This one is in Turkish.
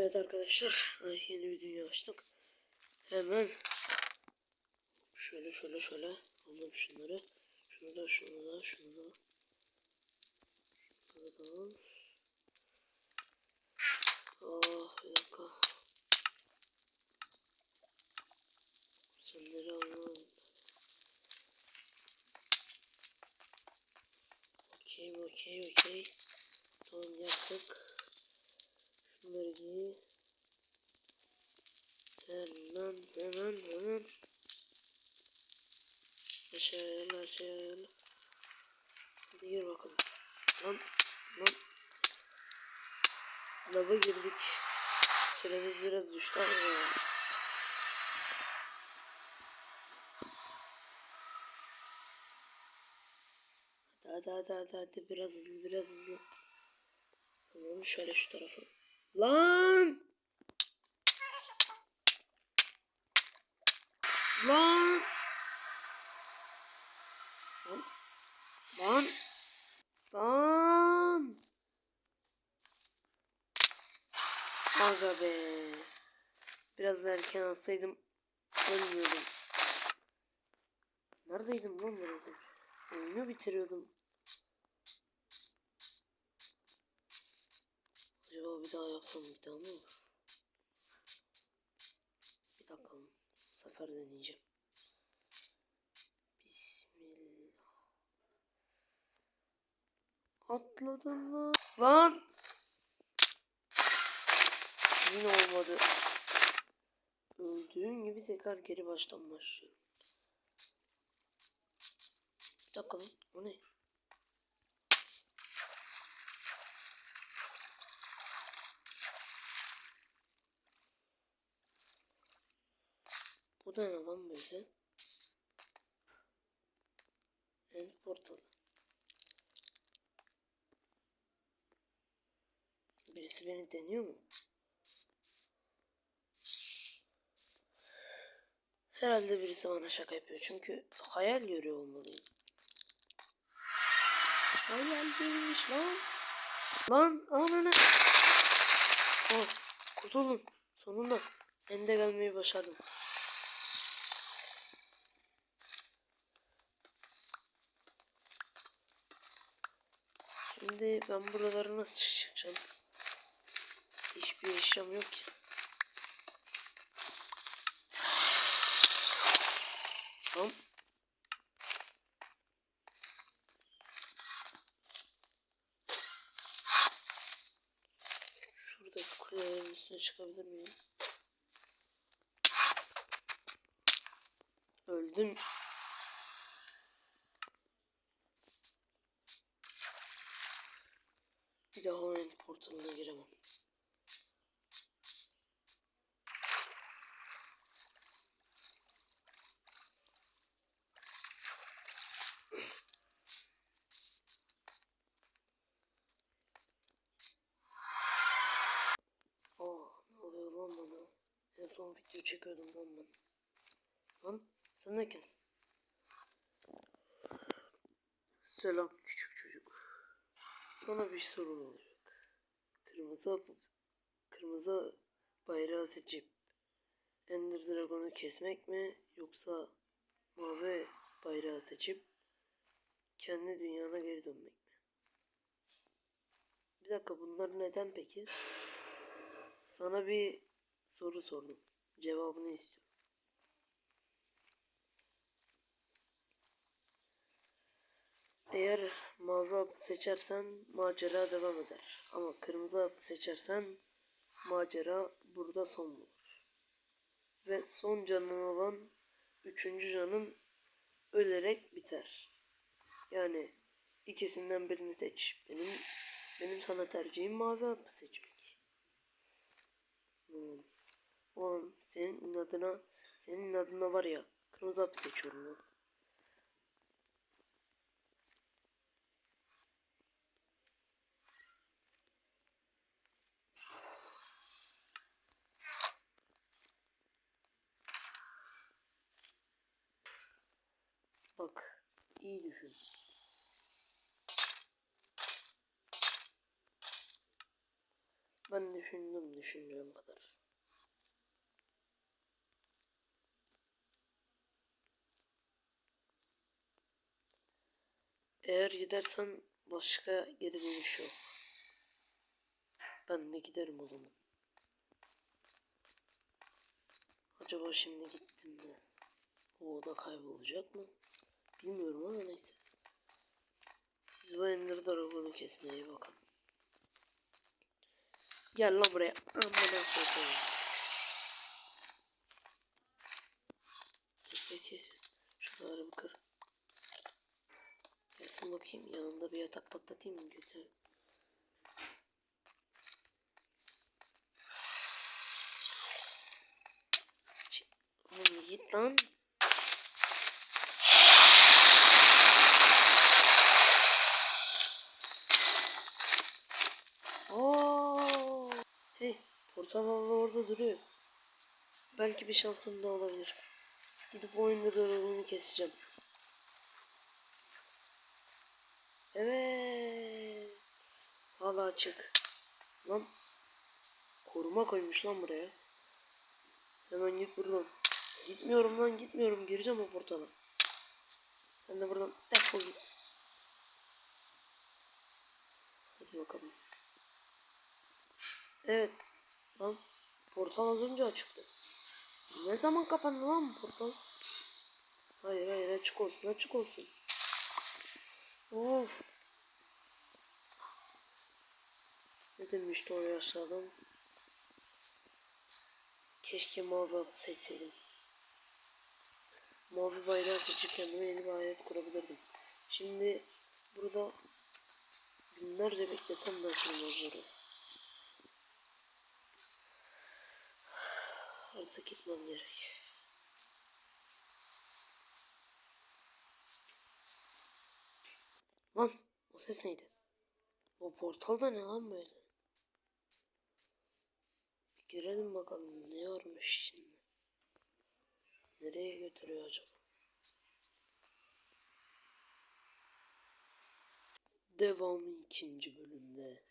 Evet arkadaşlar yeni bir dünya açtık. Hemen şöyle şöyle şöyle alalım şunları. Şunu da şunu da şunu da. Şunu da al. Ah bir dakika. Senleri alalım. Okey okey okey. Tamam yaptık. Şunları giy. Hemen hemen hemen. Aşağıya aşağıya. Hadi gir bakalım. Lan lan. Lava girdik. Süremiz biraz düştü ama ya. Hadi hadi hadi, hadi. biraz hızlı biraz hızlı. Tamam şöyle şu tarafa. Lan! Lan! Lan! Lan! Aga be. Biraz erken atsaydım ölmüyordum. Neredeydim lan ben az önce? Oyunu bitiriyordum. Acaba bir daha yapsam bir daha mı olur? Bir dakika. Bu sefer deneyeceğim. Bismillah. Atladım lan. Lan! Yine olmadı. Öldüğüm gibi tekrar geri baştan başlıyorum. Bir dakika lan. O ne? Bu da ne lan böyle? End portalı. Birisi beni deniyor mu? Herhalde birisi bana şaka yapıyor çünkü hayal görüyor olmalıyım. Hayal değilmiş lan. Lan ananı. Oh kurtuldum. Sonunda ende gelmeyi başardım. Şimdi ben buraları nasıl çıkacağım? Hiçbir eşyam yok ki. Tamam. Şuradaki kulelerin üstüne çıkabilir miyim? Öldüm. Bir daha o end portalına giremem. Oh ne oluyor lan bana? Son video çekiyordum lan ben. Lan sen de kimsin? Selam küçük çocuk. Sana bir sorun olacak. Kırmızı kırmızı bayrağı seçip Ender Dragon'u kesmek mi yoksa mavi bayrağı seçip kendi dünyana geri dönmek mi? Bir dakika bunlar neden peki? Sana bir soru sordum. Cevabını istiyorum. Eğer mavi hapı seçersen macera devam eder. Ama kırmızı hapı seçersen macera burada son bulur. Ve son canın olan üçüncü canın ölerek biter. Yani ikisinden birini seç. Benim benim sana tercihim mavi hapı seçmek. Hmm. O an senin inadına senin inadına var ya kırmızı hapı seçiyorum lan. Bak iyi düşün. Ben düşündüm düşündüğüm kadar. Eğer gidersen başka geri dönüş yok. Ben de giderim o zaman. Acaba şimdi gittim de o oda kaybolacak mı? Bilmiyorum ama neyse. Siz bu Ender Dragon'u kesmeye bakın. Gel lan buraya. Amına koyayım. Kes kes kes. Şuraları kır. Gelsin bakayım yanında bir yatak patlatayım mı kötü? Ç- Oğlum git lan. Hala orada duruyor. Belki bir şansım da olabilir. Gidip oyunda dolabını keseceğim. Evet. Hala açık. Lan. Koruma koymuş lan buraya. Hemen git buradan. Gitmiyorum lan gitmiyorum. Gireceğim o portala. Sen de buradan defol git. Hadi bakalım. Evet. Lan portal az önce açıktı. Ne zaman kapandı lan portal? Hayır hayır açık olsun açık olsun. Of. Ne demişti o yaşlı adam? Keşke hapı seçseydim. Mavi bayrağı seçip kendime yeni bir hayat kurabilirdim. Şimdi burada binlerce beklesem de açılmaz burası. Artık gitmem gerek. Lan o ses neydi? O portalda ne lan böyle? Bir girelim bakalım ne varmış içinde. Nereye götürüyor acaba? Devamı ikinci bölümde.